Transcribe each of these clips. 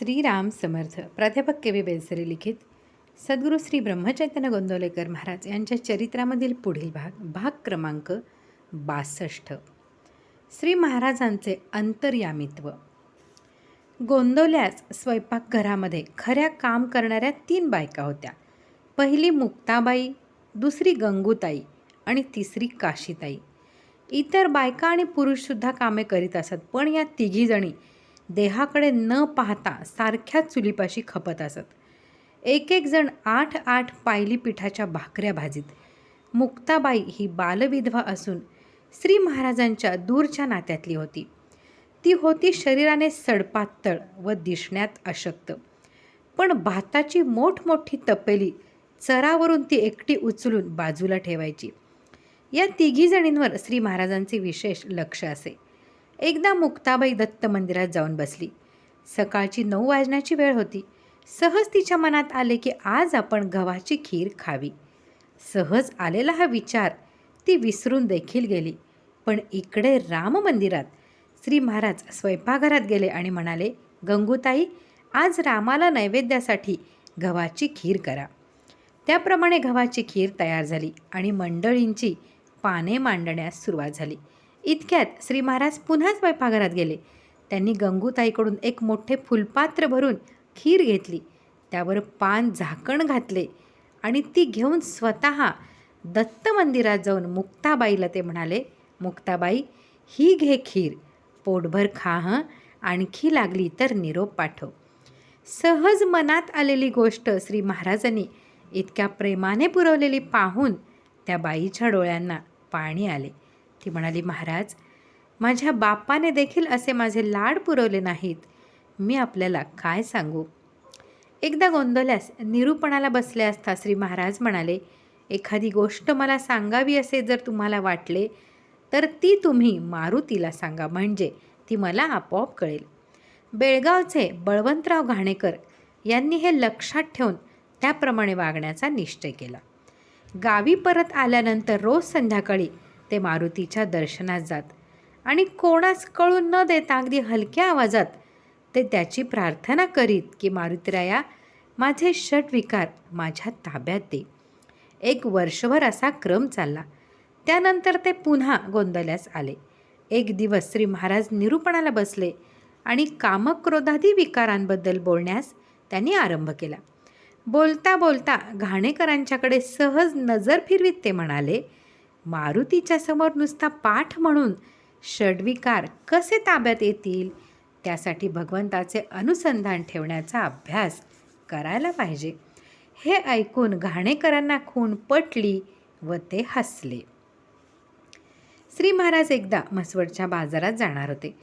श्रीराम समर्थ प्राध्यापक के वी बेलसरे लिखित सद्गुरू श्री ब्रह्मचैतन्य गोंदवलेकर महाराज यांच्या चरित्रामधील पुढील भाग भाग क्रमांक बासष्ट. श्री महाराजांचे अंतर्यामित्व. गोंदवल्यास स्वयंपाकघरामध्ये खऱ्या काम करणाऱ्या तीन बायका होत्या. पहिली मुक्ताबाई दुसरी गंगूताई आणि तिसरी काशीताई. इतर बायका आणि पुरुषसुद्धा कामे करीत असत पण या तिघीजणी देहाकडे न पाहता सारख्या चुलीपाशी खपत असत. एक एक जण आठ आठ पायली पिठाच्या भाकऱ्या भाजीत. मुक्ताबाई ही बालविधवा असून श्री महाराजांच्या दूरच्या नात्यातली होती. ती होती शरीराने सडपातळ व दिसण्यात अशक्त. पण भाताची मोठमोठी तपेली चरावरून ती एकटी उचलून बाजूला ठेवायची. या तिघी जणींवर श्री महाराजांचे विशेष लक्ष असे. एकदा मुक्ताबाई दत्त मंदिरात जाऊन बसली. सकाळची नऊ वाजण्याची वेळ होती. सहज तिच्या मनात आले की आज आपण गव्हाची खीर खावी. सहज आलेला हा विचार ती विसरून देखील गेली. पण इकडे राम मंदिरात श्री महाराज स्वयंपाकघरात गेले आणि म्हणाले गंगूताई आज रामाला नैवेद्यासाठी गव्हाची खीर करा. त्याप्रमाणे गव्हाची खीर तयार झाली आणि मंडळींची पाने मांडण्यास सुरुवात झाली. इतक्यात श्री महाराज पुन्हा स्वयंपाकघरात गेले. त्यांनी गंगूताईकडून एक मोठे फुलपात्र भरून खीर घेतली. त्यावर पान झाकण घातले आणि ती घेऊन स्वतः दत्त मंदिरात जाऊन मुक्ताबाईला ते म्हणाले मुक्ताबाई ही घे खीर. पोटभर खा हं. आणखी लागली तर निरोप पाठव. सहज मनात आलेली गोष्ट श्री महाराजांनी इतक्या प्रेमाने पुरवलेली पाहून त्या बाईच्या डोळ्यांना पाणी आले. ती म्हणाली महाराज माझ्या बापाने देखील असे माझे लाड पुरवले नाहीत. मी आपल्याला काय सांगू? एकदा गोंधळल्यास निरूपणाला बसले असता श्री महाराज म्हणाले एखादी गोष्ट मला सांगावी असे जर तुम्हाला वाटले तर ती तुम्ही मारुतीला सांगा म्हणजे ती मला आपोआप कळेल. बेळगावचे बळवंतराव घाणेकर यांनी हे लक्षात ठेवून त्याप्रमाणे वागण्याचा निश्चय केला. गावी परत आल्यानंतर रोज संध्याकाळी ते मारुतीच्या दर्शनात जात. आणि कोणास कळून न देता अगदी हलक्या आवाजात ते त्याची प्रार्थना करीत की मारुतीराया माझे षटविकार माझ्या ताब्यात दे. एक वर्षभर असा क्रम चालला. त्यानंतर ते पुन्हा गोंधळल्यास आले. एक दिवस श्री महाराज निरूपणाला बसले आणि कामक्रोधादी विकारांबद्दल बोलण्यास त्यांनी आरंभ केला. बोलता बोलता घाणेकरांच्याकडे सहज नजर फिरवीत ते म्हणाले मारुतीच्या समोर नुसता पाठ म्हणून षड्विकार कसे ताब्यात येतील? त्यासाठी भगवंताचे अनुसंधान ठेवण्याचा अभ्यास करायला पाहिजे. हे ऐकून घाणेकरांना खून पटली व ते हसले. श्री महाराज एकदा म्हसवडच्या बाजारात जाणार होते.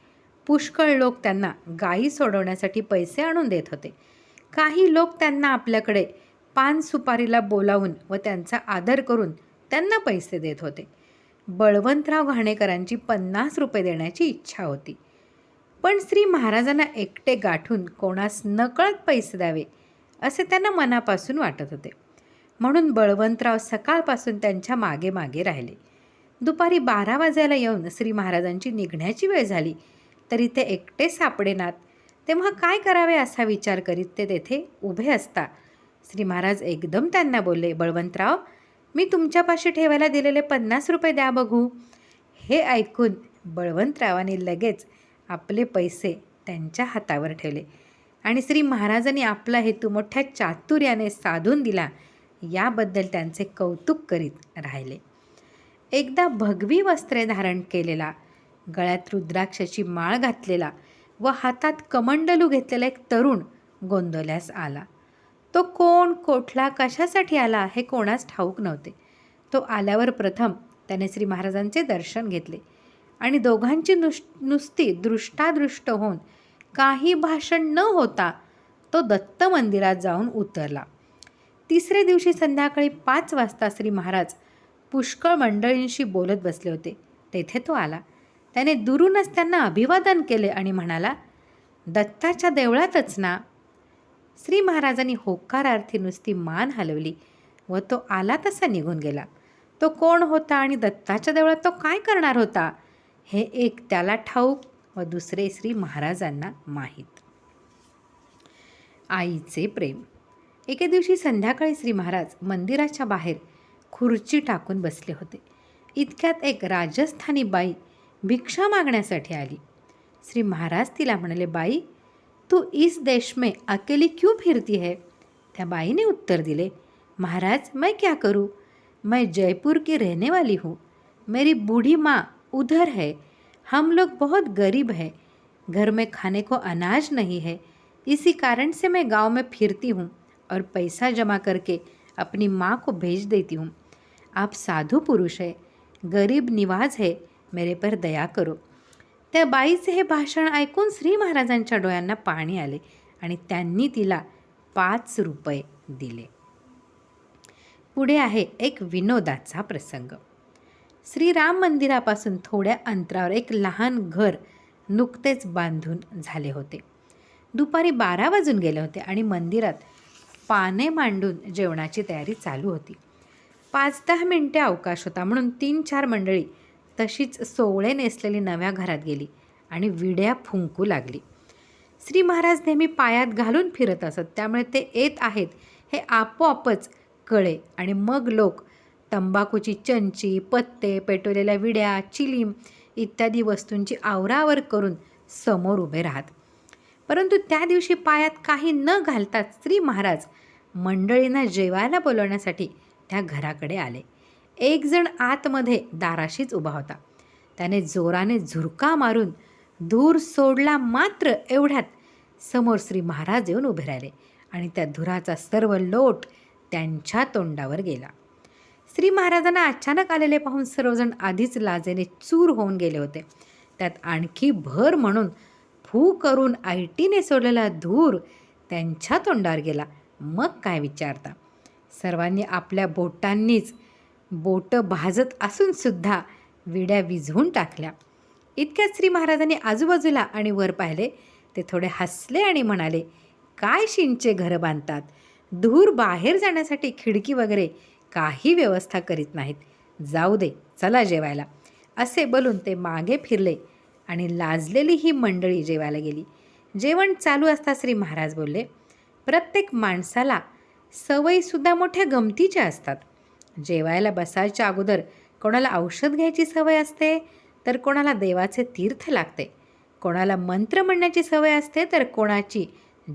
पुष्कळ लोक त्यांना गायी सोडवण्यासाठी पैसे आणून देत होते. काही लोक त्यांना आपल्याकडे पान सुपारीला बोलावून व त्यांचा आदर करून त्यांना पैसे देत होते. बळवंतराव घाणेकरांची पन्नास रुपये देण्याची इच्छा होती. पण श्री महाराजांना एकटे गाठून कोणास नकळत पैसे द्यावे असे त्यांना मनापासून वाटत होते. म्हणून बळवंतराव सकाळपासून त्यांच्या मागे मागे राहिले. दुपारी बारा वाजायला येऊन श्री महाराजांची निघण्याची वेळ झाली. तरी ते एकटे सापडेनात तेव्हा काय करावे असा विचार करीत ते तेथे उभे असता. श्री महाराज एकदम त्यांना बोलले बळवंतराव मी तुमच्यापाशी ठेवायला दिलेले पन्नास रुपये द्या बघू. हे ऐकून बळवंतरावाने लगेच आपले पैसे त्यांच्या हातावर ठेवले. आणि श्री महाराजांनी आपला हेतू मोठ्या चातुर्याने साधून दिला याबद्दल त्यांचे कौतुक करीत राहिले. एकदा भगवी वस्त्रे धारण केलेला गळ्यात रुद्राक्षाची माळ घातलेला व हातात कमंडलू घेतलेला एक तरुण गोंदवल्यास आला. तो कोण कोठला कशासाठी आला हे कोणास ठाऊक नव्हते. तो आल्यावर प्रथम त्याने श्री महाराजांचे दर्शन घेतले आणि दोघांची नुस नुसती दृष्टादृष्ट होऊन काही भाषण न होता तो दत्त मंदिरात जाऊन उतरला. तिसरे दिवशी संध्याकाळी पाच वाजता श्री महाराज पुष्कळ मंडळींशी बोलत बसले होते. तेथे तो आला. त्याने दुरूनच त्यांना अभिवादन केले आणि म्हणाला दत्ताच्या देवळातच ना श्री महाराजांनी होकारार्थी नुसती मान हलवली व तो आला तसा निघून गेला. तो कोण होता आणि दत्ताच्या देवळात तो काय करणार होता? हे एक त्याला ठाऊक व दुसरे श्री महाराजांना माहीत. आईचे प्रेम. एके दिवशी संध्याकाळी श्री महाराज मंदिराच्या बाहेर खुर्ची टाकून बसले होते. इतक्यात एक राजस्थानी बाई भिक्षा मागण्यासाठी आली. श्री महाराज तिला म्हणाले बाई तू इस देश में अकेली क्यों फिरती है? त्या बाईने उत्तर दिले, महाराज, मैं क्या करूँ? मैं जयपुर की रहने वाली हूँ। मेरी बूढ़ी माँ उधर है। हम लोग बहुत गरीब हैं। घर में खाने को अनाज नहीं है। इसी कारण से मैं गाँव में फिरती हूँ और पैसा जमा करके अपनी माँ को भेज देती हूँ। आप साधु पुरुष है। गरीब निवाज है। मेरे पर दया करो। त्या बाईचे हे भाषण ऐकून श्री महाराजांच्या डोळ्यांना पाणी आले आणि त्यांनी तिला पाच रुपये दिले. पुढे आहे एक विनोदाचा प्रसंग. श्रीराम मंदिरापासून थोड्या अंतरावर एक लहान घर नुकतेच बांधून झाले होते. दुपारी बारा वाजून गेले होते आणि मंदिरात पाने मांडून जेवणाची तयारी चालू होती. पाच दहा मिनटे अवकाश होता म्हणून तीन चार मंडळी तशीच सोवळे नेसलेली नव्या घरात गेली आणि विड्या फुंकू लागली. श्री महाराज नेहमी पायात घालून फिरत असत. त्यामुळे ते येत आहेत हे आपोआपच कळे आणि मग लोक तंबाखूची चंची पत्ते पेटवलेल्या विड्या चिलीम इत्यादी वस्तूंची आवरावर करून समोर उभे राहत. परंतु त्या दिवशी पायात काही न घालताच श्री महाराज मंडळींना जेवायला बोलवण्यासाठी त्या घराकडे आले. एक जण आतमध्ये दाराशीच उभा होता. त्याने जोराने झुरका मारून धूर सोडला मात्र एवढ्यात समोर श्री महाराज येऊन उभे राहिले आणि त्या धुराचा सर्व लोट त्यांच्या तोंडावर गेला. श्री महाराजांना अचानक आलेले पाहून सर्वजण आधीच लाजेने चूर होऊन गेले होते. त्यात आणखी भर म्हणून फू करून आयटीने सोडलेला धूर त्यांच्या तोंडावर गेला. मग काय विचारता? सर्वांनी आपल्या बोटांनीच बोटं भाजत असूनसुद्धा विड्या विझवून टाकल्या. इतक्यात श्री महाराजांनी आजूबाजूला आणि वर पाहिले. ते थोडे हसले आणि म्हणाले काय शिंचे घरं बांधतात? धूर बाहेर जाण्यासाठी खिडकी वगैरे काही व्यवस्था करीत नाहीत. जाऊ दे चला जेवायला. असे बोलून ते मागे फिरले आणि लाजलेली ही मंडळी जेवायला गेली. जेवण चालू असता श्री महाराज बोलले प्रत्येक माणसाला सवयीसुद्धा मोठ्या गमतीच्या असतात. जेवायला बसायच्या अगोदर कोणाला औषध घ्यायची सवय असते? तर कोणाला देवाचे तीर्थ लागते. कोणाला मंत्र म्हणण्याची सवय असते तर कोणाची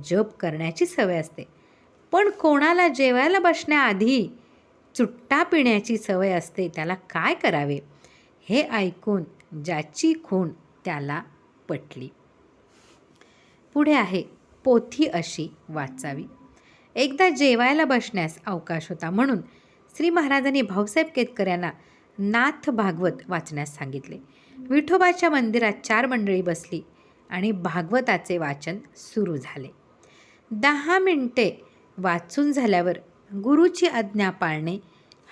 जप करण्याची सवय असते. पण कोणाला जेवायला बसण्याआधी चुट्टा पिण्याची सवय असते त्याला काय करावे? हे ऐकून ज्याची खूण त्याला पटली. पुढे आहे पोथी अशी वाचावी. एकदा जेवायला बसण्यास अवकाश होता म्हणून श्री महाराजांनी भाऊसाहेब केतकर यांना नाथ भागवत वाचण्यास सांगितले. विठोबाच्या मंदिरात चार मंडळी बसली आणि भागवताचे वाचन सुरू झाले. दहा मिनटे वाचून झाल्यावर गुरुची आज्ञा पाळणे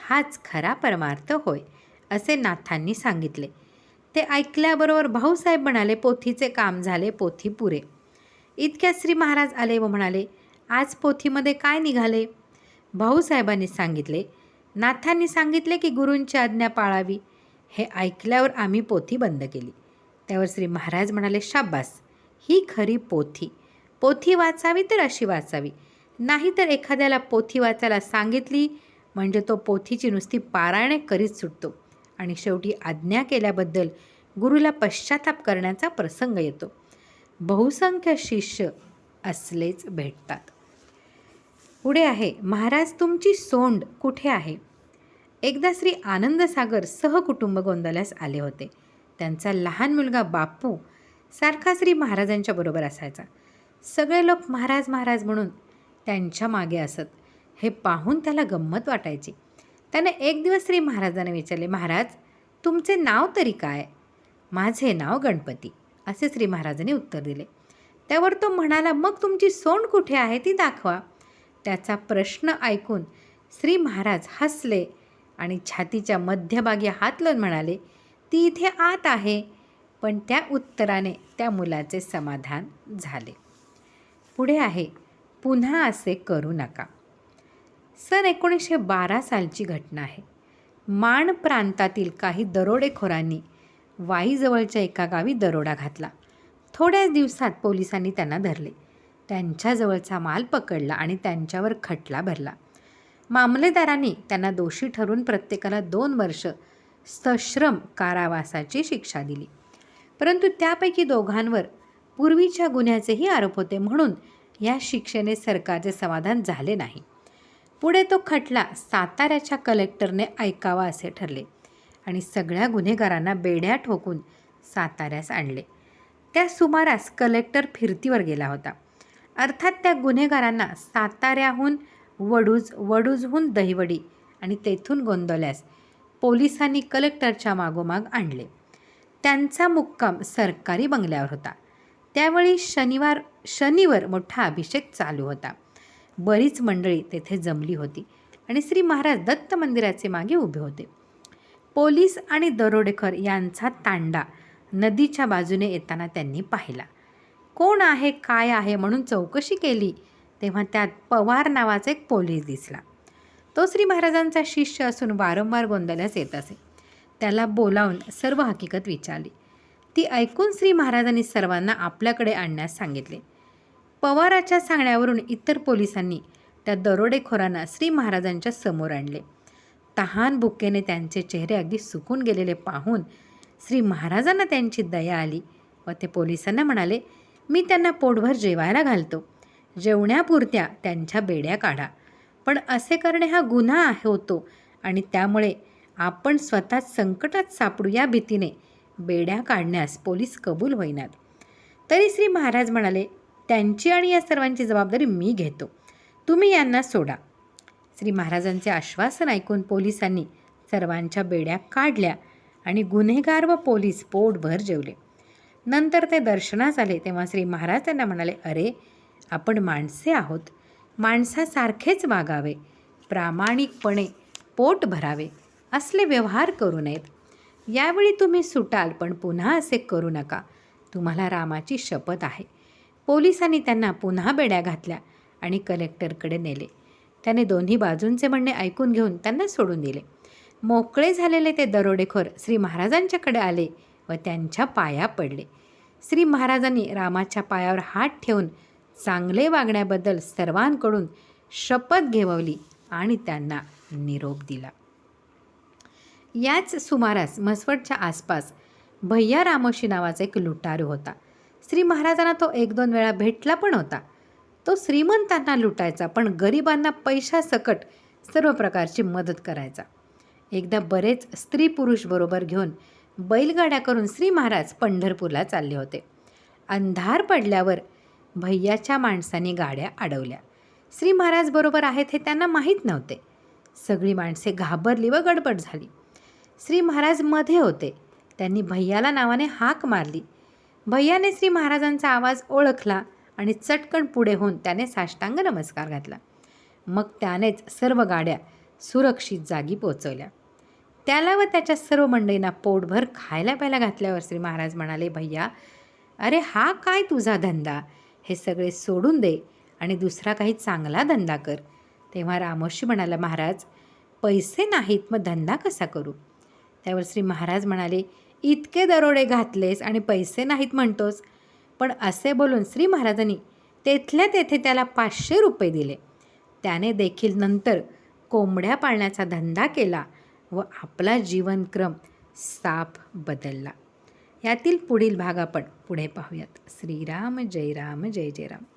हाच खरा परमार्थ होय असे नाथांनी सांगितले. ते ऐकल्याबरोबर भाऊसाहेब म्हणाले पोथीचे काम झाले पोथी पुरे. इतक्यात श्री महाराज आले व म्हणाले आज पोथीमध्ये काय निघाले? भाऊसाहेबांनी सांगितले नाथांनी सांगितले की गुरूंची आज्ञा पाळावी. हे ऐकल्यावर आम्ही पोथी बंद केली. त्यावर श्री महाराज म्हणाले शाब्बास ही खरी पोथी. पोथी वाचावी तर अशी वाचावी. नाहीतर एखाद्याला पोथी वाचायला सांगितली म्हणजे तो पोथीची नुसती पारायणे करीत सुटतो आणि शेवटी आज्ञा केल्याबद्दल गुरुला पश्चाताप करण्याचा प्रसंग येतो. बहुसंख्य शिष्य असलेच भेटतात. पुढे आहे महाराज तुमची सोंड कुठे आहे? एकदा श्री आनंदसागर सहकुटुंब गोंदवल्यास आले होते. त्यांचा लहान मुलगा बापू सारखा श्री महाराजांच्या बरोबर असायचा. सगळे लोक महाराज महाराज म्हणून त्यांच्या मागे असत. हे पाहून त्याला गंमत वाटायची. त्याने एक दिवस श्री महाराजांना विचारले महाराज तुमचे नाव तरी काय? माझे नाव गणपती असे श्री महाराजांनी उत्तर दिले. त्यावर तो म्हणाला मग तुमची सोंड कुठे आहे ती दाखवा. त्याचा प्रश्न ऐकून श्री महाराज हसले आणि छातीच्या मध्यभागी हात लावून म्हणाले ती इथे आत आहे. पण त्या उत्तराने त्या मुलाचे समाधान झाले. पुढे आहे. पुन्हा असे करू नका. सन एकोणीसशे बारा सालची घटना आहे. माण प्रांतातील काही दरोडेखोरांनी वाईजवळच्या एका गावी दरोडा घातला. थोड्याच दिवसात पोलिसांनी त्यांना धरले. त्यांच्याजवळचा माल पकडला आणि त्यांच्यावर खटला भरला. मामलेदारांनी त्यांना दोषी ठरून प्रत्येकाला दोन वर्ष सश्रम कारावासाची शिक्षा दिली. परंतु त्यापैकी दोघांवर पूर्वीच्या गुन्ह्याचेही आरोप होते म्हणून या शिक्षेने सरकारचे समाधान झाले नाही. पुढे तो खटला साताऱ्याच्या कलेक्टरने ऐकावा असे ठरले आणि सगळ्या गुन्हेगारांना बेड्या ठोकून साताऱ्यास आणले. त्या सुमारास कलेक्टर फिरतीवर गेला होता. अर्थात त्या गुन्हेगारांना साताऱ्याहून वडूज वडूजहून दहिवडी आणि तेथून गोंदवल्यास पोलिसांनी कलेक्टरच्या मागोमाग आणले. त्यांचा मुक्काम सरकारी बंगल्यावर होता. त्यावेळी शनिवार शनिवार मोठा अभिषेक चालू होता. बरीच मंडळी तेथे जमली होती आणि श्री महाराज दत्त मंदिराचे मागे उभे होते. पोलीस आणि दरोडेखोर यांचा तांडा नदीच्या बाजूने येताना त्यांनी पाहिला. कोण आहे काय आहे म्हणून चौकशी केली? तेव्हा त्यात पवार नावाचा एक पोलीस दिसला. तो श्री महाराजांचा शिष्य असून वारंवार गोंधळ्यास येत असे. त्याला बोलावून सर्व हकीकत विचारली. ती ऐकून श्री महाराजांनी सर्वांना आपल्याकडे आणण्यास सांगितले. पवाराच्या सांगण्यावरून इतर पोलिसांनी त्या दरोडेखोरांना श्री महाराजांच्या समोर आणले. तहान बुक्केने त्यांचे चेहरे अगदी सुकून गेलेले पाहून श्री महाराजांना त्यांची दया आली व ते पोलिसांना म्हणाले मी त्यांना पोटभर जेवायला घालतो. जेवण्यापुरत्या त्यांच्या बेड्या काढा. पण असे करणे हा गुन्हा आहे होतो आणि त्यामुळे आपण स्वतः संकटात सापडू या भीतीने बेड्या काढण्यास पोलीस कबूल होईनात. तरी श्री महाराज म्हणाले त्यांची आणि या सर्वांची जबाबदारी मी घेतो. तुम्ही यांना सोडा. श्री महाराजांचे आश्वासन ऐकून पोलिसांनी सर्वांच्या बेड्या काढल्या आणि गुन्हेगार व पोलीस पोटभर जेवले. नंतर ते दर्शनास आले तेव्हा श्री महाराज त्यांना म्हणाले अरे आपण माणसे आहोत. माणसासारखेच वागावे. प्रामाणिकपणे पोट भरावे. असले व्यवहार करू नयेत. यावेळी तुम्ही सुटाल पण पुन्हा असे करू नका. तुम्हाला रामाची शपथ आहे. पोलिसांनी त्यांना पुन्हा बेड्या घातल्या आणि कलेक्टरकडे नेले. त्याने दोन्ही बाजूंचे म्हणणे ऐकून घेऊन त्यांना सोडून दिले. मोकळे झालेले ते दरोडेखोर श्री महाराजांच्याकडे आले व त्यांच्या पाया पडले. श्री महाराजांनी रामाच्या पायावर हात ठेवून चांगले वागण्याबद्दल सर्वांकडून शपथ घेवली आणि त्यांना निरोप दिला. याच सुमारास म्हसवडच्या आसपास भैया रामोशी नावाचा एक लुटारू होता. श्री महाराजांना तो एक दोन वेळा भेटला पण होता. तो श्रीमंतांना लुटायचा पण गरिबांना पैशासकट सर्व प्रकारची मदत करायचा. एकदा बरेच स्त्री पुरुष बरोबर घेऊन बैलगाड्या करून श्री महाराज पंढरपूरला चालले होते. अंधार पडल्यावर भैयाच्या माणसाने गाड्या अडवल्या. श्री महाराज बरोबर आहेत हे त्यांना माहीत नव्हते. सगळी माणसे घाबरली व गडबड झाली. श्री महाराजमध्ये होते. त्यांनी भैयाला नावाने हाक मारली. भैयाने श्री महाराजांचा आवाज ओळखला आणि चटकन पुढे होऊन त्याने साष्टांग नमस्कार घातला. मग त्यानेच सर्व गाड्या सुरक्षित जागी पोचवल्या त्याला व त्याच्या सर्व मंडळींना पोटभर खायला प्यायला घातल्यावर श्री महाराज म्हणाले भैया अरे हा काय तुझा धंदा? हे सगळे सोडून दे आणि दुसरा काही चांगला धंदा कर. तेव्हा रामोशी म्हणाला महाराज पैसे नाहीत मग धंदा कसा करू? त्यावर श्री महाराज म्हणाले इतके दरोडे घातलेस आणि पैसे नाहीत म्हणतोस. पण असे बोलून श्री महाराजांनी तेथल्या तेथे त्याला पाचशे रुपये दिले. त्याने देखील नंतर कोंबड्या पाळण्याचा धंदा केला व आपला जीवनक्रम साफ बदलला. ह्यातील पुढील भाग आपण पुढे पाहूयात. श्रीराम जय राम जय जय राम.